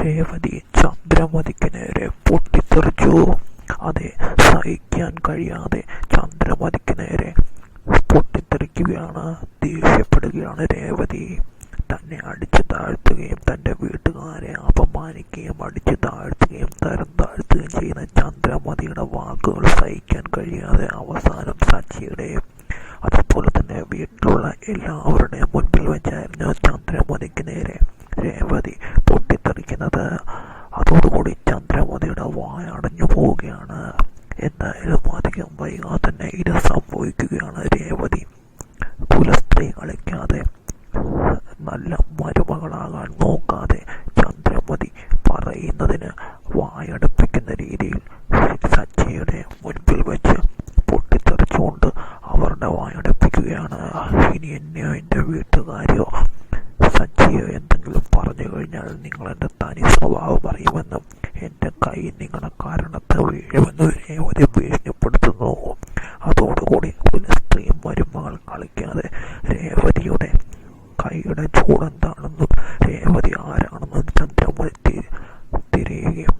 രേവതി ചന്ദ്രമതിക്ക് പൊട്ടിത്തെറിച്ചു. അതെ സഹിക്കാൻ കഴിയാതെ ചന്ദ്രമതിക്ക് നേരെ പൊട്ടിത്തെറിക്കുകയാണ് ദേഷ്യപ്പെടുകയാണ് രേവതി. തന്നെ അടിച്ചു താഴ്ത്തുകയും തന്റെ വീട്ടുകാരെ അപമാനിക്കുകയും അടിച്ചു താഴ്ത്തുകയും തരം താഴ്ത്തുകയും ചെയ്യുന്ന ചന്ദ്രമതിയുടെ വാക്കുകൾ സഹിക്കാൻ കഴിയാതെ അവസാനം സച്ചിയുടെ അതുപോലെ തന്നെ വീട്ടിലുള്ള എല്ലാവരുടെയും മുൻപിൽ വെച്ചായിരുന്നു ചന്ദ്രമതിക്ക് നേരെ രേവതി പൊട്ടിത്തെറിക്കുന്നത് അതോടുകൂടി ചന്ദ്രമതിയുടെ വായ അടഞ്ഞു പോവുകയാണ്. എന്തായാലും അധികം വൈകാതെ തന്നെ ഇത് സംഭവിക്കുകയാണ് രേവതി. കുലസ്ത്രീ കളിക്കാതെ നല്ല മരുമകളാകാൻ നോക്കാതെ ചന്ദ്രമതി പറയുന്നതിന് വായടപ്പിക്കുന്ന രീതിയിൽ സച്ചിയുടെ മുൻപിൽ വെച്ച് പൊട്ടിത്തെറിച്ചുകൊണ്ട് അവരുടെ വായടപ്പിക്കുകയാണ് ഇനി എന്നെയോ എന്റെ വീട്ടുകാരെയോ സച്ചിയോ എന്തെങ്കിലും കഴിഞ്ഞാൽ നിങ്ങൾ എന്റെ തനി സ്വഭാവം അറിയുമെന്നും എന്റെ കൈ നിങ്ങളെ കാരണത്താൽ വീഴുമെന്ന് രേവതി ഭീഷണിപ്പെടുത്തുന്നു. അതോടുകൂടി ഒരു സ്ത്രീ മരുമകൾ കളിക്കാതെ രേവതിയുടെ കൈയുടെ ചൂടെന്താണെന്നും രേവതി ആരാണെന്നും ചന്ദ്രമതി തിരിയുകയും